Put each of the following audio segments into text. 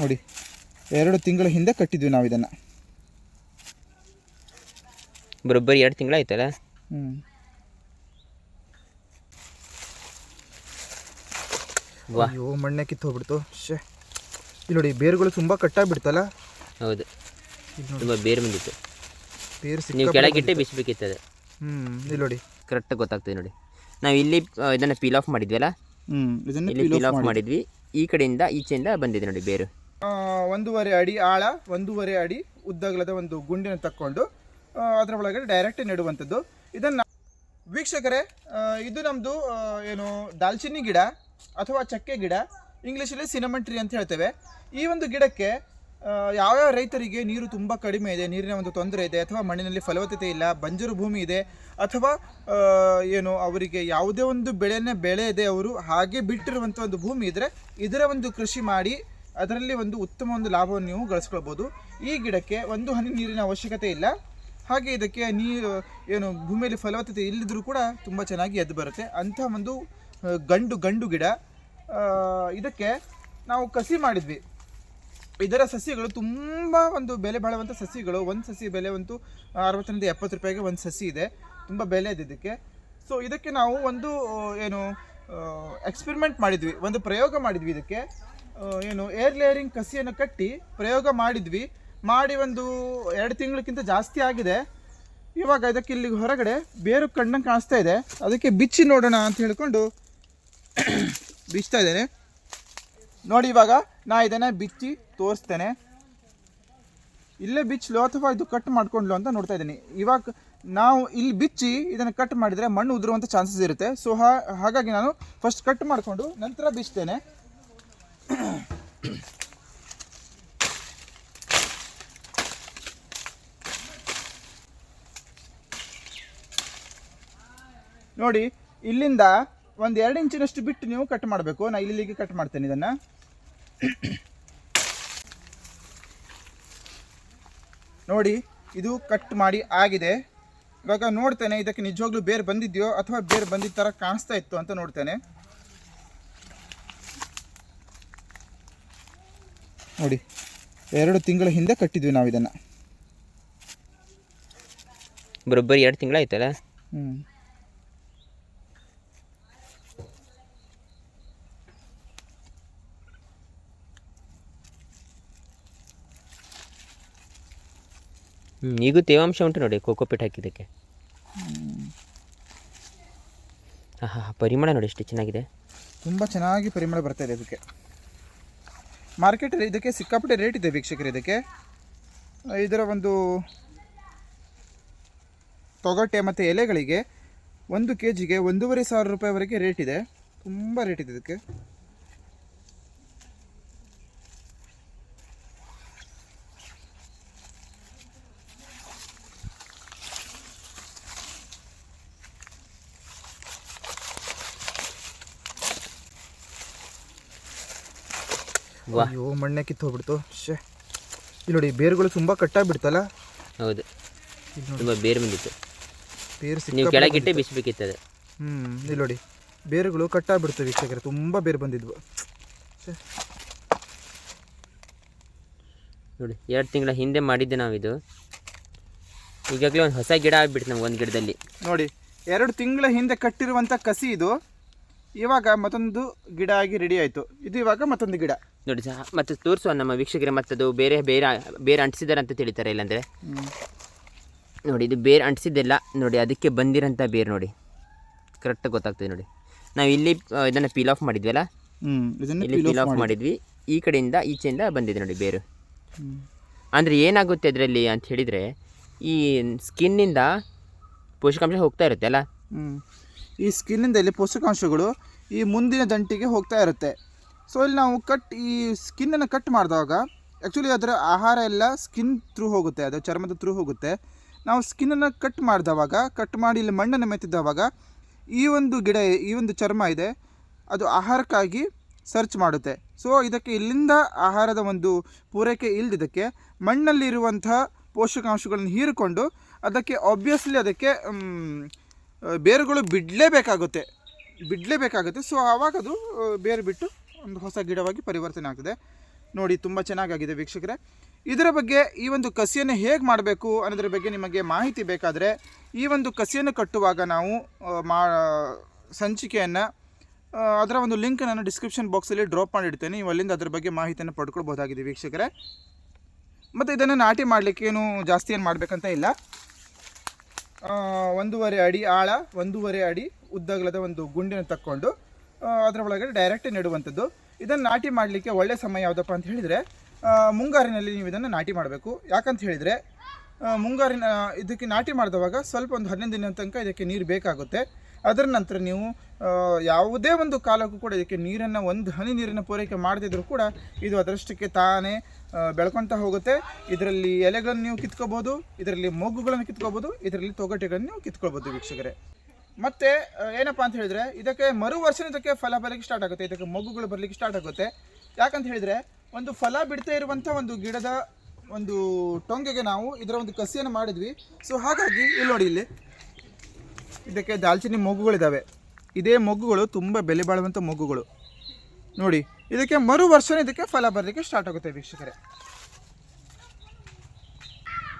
ನೋಡಿ ಎರಡು ತಿಂಗಳ ಹಿಂದೆ ಕಟ್ಟಿದ್ವಿ ನಾವು ಇದನ್ನು. ಬರೋಬ್ಬರಿ ಎರಡು ತಿಂಗಳಾಯ್ತಲ್ಲ ಹ್ಞೂ ವಾ. ಅಯ್ಯೋ ಮಣ್ಣೆ ಕಿತ್ತು ಹೋಗ್ಬಿಡ್ತು. ಶೇ ಇಲ್ಲಿ ನೋಡಿ ಬೇರುಗಳು ತುಂಬ ಕಟ್ಟಾಗ್ಬಿಡ್ತಲ್ಲ? ಹೌದು. ತುಂಬ ಬೇರೆ ಬಂದಿತ್ತು. ಬೇರು ನೀವು ಕೆಳಗಿಟ್ಟೆ ಬಿಸಿಬೇಕಿತ್ತು ಅದು. ಹ್ಞೂ ಇಲ್ಲಿ ನೋಡಿ. ಕರೆಕ್ಟಾಗಿ ಗೊತ್ತಾಗ್ತದೆ ನೋಡಿ. ನಾವು ಇಲ್ಲಿ ಇದನ್ನು ಪೀಲ್ ಆಫ್ ಮಾಡಿದ್ವಲ್ಲ ಹ್ಞೂ ಇದನ್ನು ಪೀಲ್ ಆಫ್ ಮಾಡಿದ್ವಿ. ಈ ಕಡೆಯಿಂದ ಈಚೆಯಿಂದ ಬಂದಿದೆ ನೋಡಿ ಬೇರು. ಒಂದೂವರೆ ಅಡಿ ಆಳ, ಒಂದೂವರೆ ಅಡಿ ಉದ್ದಗಲದ ಒಂದು ಗುಂಡಿನ ತಕ್ಕೊಂಡು ಅದರ ಒಳಗಡೆ ಡೈರೆಕ್ಟ್ ನೆಡುವಂಥದ್ದು. ಇದನ್ನು ವೀಕ್ಷಕರೇ ಇದು ನಮ್ಮದು ಏನು, ದಾಲ್ಚಿನ್ನಿ ಗಿಡ ಅಥವಾ ಚಕ್ಕೆ ಗಿಡ. ಇಂಗ್ಲೀಷಲ್ಲಿ ಸಿನಮನ್ ಟ್ರೀ ಅಂತ ಹೇಳ್ತೇವೆ. ಈ ಒಂದು ಗಿಡಕ್ಕೆ ಯಾವ್ಯಾವ ರೈತರಿಗೆ ನೀರು ತುಂಬ ಕಡಿಮೆ ಇದೆ, ನೀರಿನ ಒಂದು ತೊಂದರೆ ಇದೆ, ಅಥವಾ ಮಣ್ಣಿನಲ್ಲಿ ಫಲವತ್ತತೆ ಇಲ್ಲ, ಬಂಜರು ಭೂಮಿ ಇದೆ, ಅಥವಾ ಏನು, ಅವರಿಗೆ ಯಾವುದೇ ಒಂದು ಬೆಳೆನೇ ಬೆಳೆಯದೆ ಅವರು ಹಾಗೆ ಬಿಟ್ಟಿರುವಂಥ ಒಂದು ಭೂಮಿ ಇದ್ದರೆ ಇದರ ಒಂದು ಕೃಷಿ ಮಾಡಿ ಅದರಲ್ಲಿ ಒಂದು ಉತ್ತಮ ಒಂದು ಲಾಭವನ್ನು ನೀವು ಗಳಿಸ್ಕೊಳ್ಬೋದು. ಈ ಗಿಡಕ್ಕೆ ಒಂದು ಹನಿ ನೀರಿನ ಅವಶ್ಯಕತೆ ಇಲ್ಲ. ಹಾಗೆ ಇದಕ್ಕೆ ನೀರು, ಏನು, ಭೂಮಿಯಲ್ಲಿ ಫಲವತ್ತತೆ ಇಲ್ಲದರೂ ಕೂಡ ತುಂಬ ಚೆನ್ನಾಗಿ ಎದ್ದು ಬರುತ್ತೆ. ಅಂಥ ಒಂದು ಗಂಡು ಗಂಡು ಗಿಡ. ಇದಕ್ಕೆ ನಾವು ಕಸಿ ಮಾಡಿದ್ವಿ. ಇದರ ಸಸಿಗಳು ತುಂಬ ಒಂದು ಬೆಲೆ ಬಾಳುವಂಥ ಸಸಿಗಳು. ಒಂದು ಸಸಿ ಬೆಲೆ ಒಂದು ಅರವತ್ತರಿಂದ ಎಪ್ಪತ್ತು ರೂಪಾಯಿಗೆ ಒಂದು ಸಸಿ ಇದೆ. ತುಂಬ ಬೆಲೆ ಇದೆ ಇದಕ್ಕೆ. ಸೊ ಇದಕ್ಕೆ ನಾವು ಒಂದು ಏನು ಎಕ್ಸ್ಪೆರಿಮೆಂಟ್ ಮಾಡಿದ್ವಿ. ಒಂದು ಪ್ರಯೋಗ ಮಾಡಿದ್ವಿ ಇದಕ್ಕೆ. ಏನು ಏರ್ ಲೇಯರಿಂಗ್ ಕಸಿಯನ್ನು ಕಟ್ಟಿ ಪ್ರಯೋಗ ಮಾಡಿದ್ವಿ. ಮಾಡಿ ಒಂದು ಎರಡು ತಿಂಗಳಕ್ಕಿಂತ ಜಾಸ್ತಿ ಆಗಿದೆ. ಇವಾಗ ಇದಕ್ಕೆ ಇಲ್ಲಿ ಹೊರಗಡೆ ಬೇರು ಕಣ್ಣಂಗೆ ಕಾಣಿಸ್ತಾ ಇದೆ. ಅದಕ್ಕೆ ಬಿಚ್ಚಿ ನೋಡೋಣ ಅಂತ ಹೇಳಿಕೊಂಡು ಬಿಚ್ತಾ ಇದ್ದೇನೆ. ನೋಡಿ ಇವಾಗ ನಾ ಇದನ್ನು ಬಿಚ್ಚಿ ತೋರಿಸ್ತೇನೆ. ಇಲ್ಲೇ ಬಿಚ್ಚಲು ಅಥವಾ ಇದು ಕಟ್ ಮಾಡ್ಕೊಂಡ್ಲು ಅಂತ ನೋಡ್ತಾ ಇದ್ದೀನಿ. ಇವಾಗ ನಾವು ಇಲ್ಲಿ ಬಿಚ್ಚಿ ಇದನ್ನು ಕಟ್ ಮಾಡಿದರೆ ಮಣ್ಣು ಉದುರುವಂಥ ಚಾನ್ಸಸ್ ಇರುತ್ತೆ. ಸೊ ಹಾಗಾಗಿ ನಾನು ಫಸ್ಟ್ ಕಟ್ ಮಾಡಿಕೊಂಡು ನಂತರ ಬಿಚ್ತೇನೆ. ನೋಡಿ, ಇಲ್ಲಿಂದ ಒಂದು ಎರಡು ಇಂಚಿನಷ್ಟು ಬಿಟ್ಟು ನೀವು ಕಟ್ ಮಾಡಬೇಕು. ನಾ ಇಲ್ಲಿಗೆ ಕಟ್ ಮಾಡ್ತೇನೆ ಇದನ್ನು. ನೋಡಿ, ಇದು ಕಟ್ ಮಾಡಿ ಆಗಿದೆ. ಇವಾಗ ನೋಡ್ತೇನೆ, ಇದಕ್ಕೆ ನಿಜವಾಗ್ಲೂ ಬೇರೆ ಬಂದಿದೆಯೋ ಅಥವಾ ಬೇರೆ ಬಂದಿದ್ದ ಥರ ಕಾಣಿಸ್ತಾ ಇತ್ತು ಅಂತ ನೋಡ್ತೇನೆ. ನೋಡಿ ಎರಡು ತಿಂಗಳ ಹಿಂದೆ ಕಟ್ಟಿದ್ವಿ ನಾವು ಇದನ್ನು. ಬರೋಬ್ಬರಿ ಎರಡು ತಿಂಗಳಾಯ್ತಲ್ಲ ಹ್ಞೂ ಹ್ಞೂ ಈಗೂ ತೇವಾಂಶ ಉಂಟು ನೋಡಿ ಕೋಕೋಪಿಟ್ ಹಾಕಿದ್ದಕ್ಕೆ. ಹಾಂ ಹಾಂ ಪರಿಮಳ ನೋಡಿ ಎಷ್ಟು ಚೆನ್ನಾಗಿದೆ. ತುಂಬ ಚೆನ್ನಾಗಿ ಪರಿಮಳ ಬರ್ತಾ ಇದೆ ಇದಕ್ಕೆ. ಮಾರ್ಕೆಟಲ್ಲಿ ಇದಕ್ಕೆ ಸಿಕ್ಕಾಪಟ್ಟೆ ರೇಟ್ ಇದೆ ವೀಕ್ಷಕರು ಇದಕ್ಕೆ. ಇದರ ಒಂದು ತೊಗಟೆ ಮತ್ತು ಎಲೆಗಳಿಗೆ ಒಂದು ಕೆ ಜಿಗೆ ಒಂದೂವರೆ ಸಾವಿರ ರೂಪಾಯಿವರೆಗೆ ರೇಟ್ ಇದೆ. ತುಂಬ ರೇಟ್ ಇದೆ ಇದಕ್ಕೆ. ಅಯ್ಯೋ ಮಣ್ಣೆ ಕಿತ್ತು ಹೋಗ್ಬಿಡ್ತು. ಶೇ ಇಲ್ಲಿ ನೋಡಿ ಬೇರುಗಳು ತುಂಬ ಕಟ್ಟಾಗ್ಬಿಡ್ತಲ್ಲ? ಹೌದು. ತುಂಬ ಬೇರು ಬಂದಿತ್ತು. ಬೇರು ನೀವು ಕೆಳಗಿಟ್ಟೆ ಬಿಸಿಬೇಕಿತ್ತು ಅದು ಹ್ಞೂ ಇಲ್ಲಿ ನೋಡಿ. ಬೇರುಗಳು ಕಟ್ಟಾಗ್ಬಿಡ್ತು ವೀಕ್ಷಕರೇ ತುಂಬ ಬೇರು ಬಂದಿದ್ವು. ನೋಡಿ ಎರಡು ತಿಂಗಳ ಹಿಂದೆ ಮಾಡಿದ್ದೆ ನಾವಿದು. ಈಗಾಗಲೇ ಒಂದು ಹೊಸ ಗಿಡ ಆಗ್ಬಿಡ್ತು ನಮ್ಗೆ ಒಂದು ಗಿಡದಲ್ಲಿ. ನೋಡಿ ಎರಡು ತಿಂಗಳ ಹಿಂದೆ ಕಟ್ಟಿರುವಂಥ ಕಸಿ ಇದು. ಇವಾಗ ಮತ್ತೊಂದು ಗಿಡ ಆಗಿ ರೆಡಿ ಆಯಿತು. ಇದು ಇವಾಗ ಮತ್ತೊಂದು ಗಿಡ. ನೋಡಿ ಸಹ ಮತ್ತೆ ತೋರಿಸುವ ನಮ್ಮ ವೀಕ್ಷಕರಿಗೆ ಮತ್ತದು ಬೇರೆ ಬೇರೆ ಬೇರೆ ಅಂಟಿಸಿದ್ದಾರೆ ಅಂತ ತಿಳಿತಾರೆ ಇಲ್ಲಾಂದರೆ. ನೋಡಿ ಇದು ಬೇರೆ ಅಂಟಿಸಿದ್ದೆಲ್ಲ ನೋಡಿ ಅದಕ್ಕೆ ಬಂದಿರೋಂಥ ಬೇರು ನೋಡಿ. ಕರೆಕ್ಟಾಗಿ ಗೊತ್ತಾಗ್ತದೆ ನೋಡಿ. ನಾವು ಇಲ್ಲಿ ಇದನ್ನು ಪೀಲ್ ಆಫ್ ಮಾಡಿದ್ವಿ ಅಲ್ಲ ಇಲ್ಲಿ ಪೀಲ್ ಆಫ್ ಮಾಡಿದ್ವಿ. ಈ ಕಡೆಯಿಂದ ಈಚೆಯಿಂದ ಬಂದಿದೆ ನೋಡಿ ಬೇರು. ಅಂದರೆ ಏನಾಗುತ್ತೆ ಅದರಲ್ಲಿ ಅಂತ ಹೇಳಿದರೆ ಈ ಸ್ಕಿನ್ನಿಂದ ಪೋಷಕಾಂಶ ಹೋಗ್ತಾ ಇರುತ್ತೆ ಅಲ್ಲ? ಈ ಸ್ಕಿನ್ನಿಂದಲ್ಲಿ ಪೋಷಕಾಂಶಗಳು ಈ ಮುಂದಿನ ದಂಟಿಗೆ ಹೋಗ್ತಾ ಇರುತ್ತೆ. ಸೊ ಇಲ್ಲಿ ನಾವು ಕಟ್ ಈ ಸ್ಕಿನ್ನನ್ನು ಕಟ್ ಮಾಡಿದಾಗ ಆ್ಯಕ್ಚುಲಿ ಅದರ ಆಹಾರ ಎಲ್ಲ ಸ್ಕಿನ್ ಥ್ರೂ ಹೋಗುತ್ತೆ, ಅದು ಚರ್ಮದ ಥ್ರೂ ಹೋಗುತ್ತೆ. ನಾವು ಸ್ಕಿನ್ನನ್ನು ಕಟ್ ಮಾಡಿದವಾಗ ಕಟ್ ಮಾಡಿ ಇಲ್ಲಿ ಮಣ್ಣನ್ನು ಮೆತ್ತಿದವಾಗ ಈ ಒಂದು ಗಿಡ, ಈ ಒಂದು ಚರ್ಮ ಇದೆ, ಅದು ಆಹಾರಕ್ಕಾಗಿ ಸರ್ಚ್ ಮಾಡುತ್ತೆ. ಸೊ ಇದಕ್ಕೆ ಇಲ್ಲಿಂದ ಆಹಾರದ ಒಂದು ಪೂರೈಕೆ ಇಲ್ದಿದ್ದಕ್ಕೆ ಮಣ್ಣಲ್ಲಿರುವಂಥ ಪೋಷಕಾಂಶಗಳನ್ನು ಹೀರಿಕೊಂಡು ಅದಕ್ಕೆ ಆಬ್ವಿಯಸ್ಲಿ ಅದಕ್ಕೆ ಬೇರುಗಳು ಬಿಡಲೇಬೇಕಾಗುತ್ತೆ. ಬಿಡಲೇಬೇಕಾಗುತ್ತೆ. ಸೊ ಆವಾಗ ಅದು ಬೇರು ಬಿಟ್ಟು ಒಂದು ಹೊಸ ಗಿಡವಾಗಿ ಪರಿವರ್ತನೆ ಆಗ್ತದೆ. ನೋಡಿ, ತುಂಬ ಚೆನ್ನಾಗಾಗಿದೆ ವೀಕ್ಷಕರೇ. ಇದರ ಬಗ್ಗೆ ಈ ಒಂದು ಕಸಿಯನ್ನು ಹೇಗೆ ಮಾಡಬೇಕು ಅನ್ನೋದ್ರ ಬಗ್ಗೆ ನಿಮಗೆ ಮಾಹಿತಿ ಬೇಕಾದರೆ, ಈ ಒಂದು ಕಸಿಯನ್ನು ಕಟ್ಟುವಾಗ ನಾವು ಮಾ, ಸಂಚಿಕೆಯನ್ನು ಅದರ ಒಂದು ಲಿಂಕ್ ನಾನು ಡಿಸ್ಕ್ರಿಪ್ಷನ್ ಬಾಕ್ಸಲ್ಲಿ ಡ್ರಾಪ್ ಮಾಡಿಡ್ತೇನೆ. ನೀವು ಅಲ್ಲಿಂದ ಅದ್ರ ಬಗ್ಗೆ ಮಾಹಿತಿಯನ್ನು ಪಡ್ಕೊಳ್ಬೋದಾಗಿದೆ ವೀಕ್ಷಕರೇ. ಮತ್ತು ಇದನ್ನು ನಾಟಿ ಮಾಡಲಿಕ್ಕೇನು ಜಾಸ್ತಿ ಏನು ಮಾಡಬೇಕಂತ ಇಲ್ಲ. ಒಂದೂವರೆ ಅಡಿ ಆಳ, ಒಂದೂವರೆ ಅಡಿ ಉದ್ದಗಲದ ಒಂದು ಗುಂಡಿನ ತಕ್ಕೊಂಡು ಅದರ ಒಳಗಡೆ ಡೈರೆಕ್ಟ್ ನೆಡುವಂಥದ್ದು. ಇದನ್ನು ನಾಟಿ ಮಾಡಲಿಕ್ಕೆ ಒಳ್ಳೆಯ ಸಮಯ ಯಾವುದಪ್ಪ ಅಂತ ಹೇಳಿದರೆ ಮುಂಗಾರಿನಲ್ಲಿ ನೀವು ಇದನ್ನು ನಾಟಿ ಮಾಡಬೇಕು. ಯಾಕಂತ ಹೇಳಿದರೆ ಮುಂಗಾರಿನ, ಇದಕ್ಕೆ ನಾಟಿ ಮಾಡಿದವಾಗ ಸ್ವಲ್ಪ ಒಂದು ಹದಿನೈದು ದಿನ ತನಕ ಇದಕ್ಕೆ ನೀರು ಬೇಕಾಗುತ್ತೆ. ಅದರ ನಂತರ ನೀವು ಯಾವುದೇ ಒಂದು ಕಾಲಕ್ಕೂ ಕೂಡ ಇದಕ್ಕೆ ನೀರನ್ನು, ಒಂದು ಹನಿ ನೀರಿನ ಪೂರೈಕೆ ಮಾಡದಿದ್ರೂ ಕೂಡ ಇದು ಅದರಷ್ಟಕ್ಕೆ ತಾನೇ ಬೆಳ್ಕೊತಾ ಹೋಗುತ್ತೆ. ಇದರಲ್ಲಿ ಎಲೆಗಳನ್ನು ನೀವು ಕಿತ್ಕೋಬೋದು, ಇದರಲ್ಲಿ ಮೊಗ್ಗುಗಳನ್ನು ಕಿತ್ಕೋಬೋದು, ಇದರಲ್ಲಿ ತೊಗಟೆಗಳನ್ನು ನೀವು ಕಿತ್ಕೊಳ್ಬೋದು ವೀಕ್ಷಕರೇ. ಮತ್ತೆ ಏನಪ್ಪಾ ಅಂತ ಹೇಳಿದ್ರೆ, ಇದಕ್ಕೆ ಮರು ವರ್ಷ ಇದಕ್ಕೆ ಫಲ ಬರಲಿಕ್ಕೆ ಸ್ಟಾರ್ಟ್ ಆಗುತ್ತೆ. ಇದಕ್ಕೆ ಮೊಗ್ಗುಗಳು ಬರಲಿಕ್ಕೆ ಸ್ಟಾರ್ಟ್ ಆಗುತ್ತೆ. ಯಾಕಂತ ಹೇಳಿದ್ರೆ, ಒಂದು ಫಲ ಬಿಡ್ತಾ ಇರುವಂಥ ಒಂದು ಗಿಡದ ಒಂದು ಟೊಂಗೆಗೆ ನಾವು ಇದರ ಒಂದು ಕಸಿಯನ್ನು ಮಾಡಿದ್ವಿ. ಸೊ ಹಾಗಾಗಿ, ಇಲ್ಲಿ ನೋಡಿ ಇಲ್ಲಿ ಇದಕ್ಕೆ ದಾಲ್ಚಿನ್ನಿ ಮೊಗ್ಗುಗಳಿದ್ದಾವೆ ಇದೇ ಮೊಗ್ಗುಗಳು ತುಂಬ ಬೆಲೆ ಬಾಳುವಂಥ ಮೊಗ್ಗುಗಳು. ನೋಡಿ, ಇದಕ್ಕೆ ಮರು ವರ್ಷನೇ ಇದಕ್ಕೆ ಫಲ ಬರಲಿಕ್ಕೆ ಸ್ಟಾರ್ಟ್ ಆಗುತ್ತೆ ವೀಕ್ಷಕರೇ.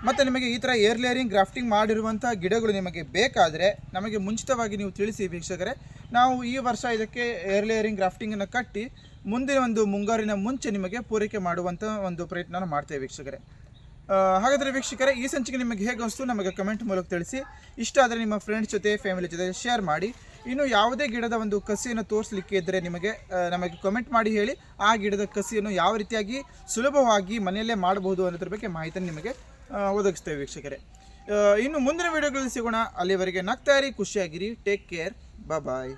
ಮತ್ತು ನಿಮಗೆ ಈ ಥರ ಏರ್ ಲೇರಿಂಗ್ ಗ್ರಾಫ್ಟಿಂಗ್ ಮಾಡಿರುವಂಥ ಗಿಡಗಳು ನಿಮಗೆ ಬೇಕಾದರೆ ನಮಗೆ ಮುಂಚಿತವಾಗಿ ನೀವು ತಿಳಿಸಿ ವೀಕ್ಷಕರೇ, ನಾವು ಈ ವರ್ಷ ಇದಕ್ಕೆ ಏರ್ ಲೇಯರಿಂಗ್ ಗ್ರಾಫ್ಟಿಂಗನ್ನು ಕಟ್ಟಿ ಮುಂದಿನ ಒಂದು ಮುಂಗಾರಿನ ಮುಂಚೆ ನಿಮಗೆ ಪೂರೈಕೆ ಮಾಡುವಂಥ ಒಂದು ಪ್ರಯತ್ನ ಮಾಡ್ತೇವೆ ವೀಕ್ಷಕರೇ. ಹಾಗಾದರೆ ವೀಕ್ಷಕರೇ, ಈ ಸಂಚಿಕೆ ನಿಮಗೆ ಹೇಗೆ ಅನಿಸ್ತು ನಮಗೆ ಕಮೆಂಟ್ ಮೂಲಕ ತಿಳಿಸಿ. ಇಷ್ಟ ಆದರೆ ನಿಮ್ಮ ಫ್ರೆಂಡ್ಸ್ ಜೊತೆ ಫ್ಯಾಮಿಲಿ ಜೊತೆ ಶೇರ್ ಮಾಡಿ. ಇನ್ನು ಯಾವುದೇ ಗಿಡದ ಒಂದು ಕಸಿಯನ್ನು ತೋರಿಸಲಿಕ್ಕೆ ಇದ್ದರೆ ನಿಮಗೆ ನಮಗೆ ಕಮೆಂಟ್ ಮಾಡಿ ಹೇಳಿ. ಆ ಗಿಡದ ಕಸಿಯನ್ನು ಯಾವ ರೀತಿಯಾಗಿ ಸುಲಭವಾಗಿ ಮನೆಯಲ್ಲೇ ಮಾಡಬಹುದು ಅನ್ನೋದ್ರ ಬಗ್ಗೆ ಮಾಹಿತಿಯನ್ನು ನಿಮಗೆ ಒದಗಿಸ್ತೇವೆ ವೀಕ್ಷಕರೇ. ಇನ್ನು ಮುಂದಿನ ವಿಡಿಯೋಗಳಲ್ಲಿ ಸಿಗೋಣ. ಅಲ್ಲಿವರೆಗೆ ನಗ್ತಾ ಇರಿ, ಖುಷಿಯಾಗಿರಿ. Take care bye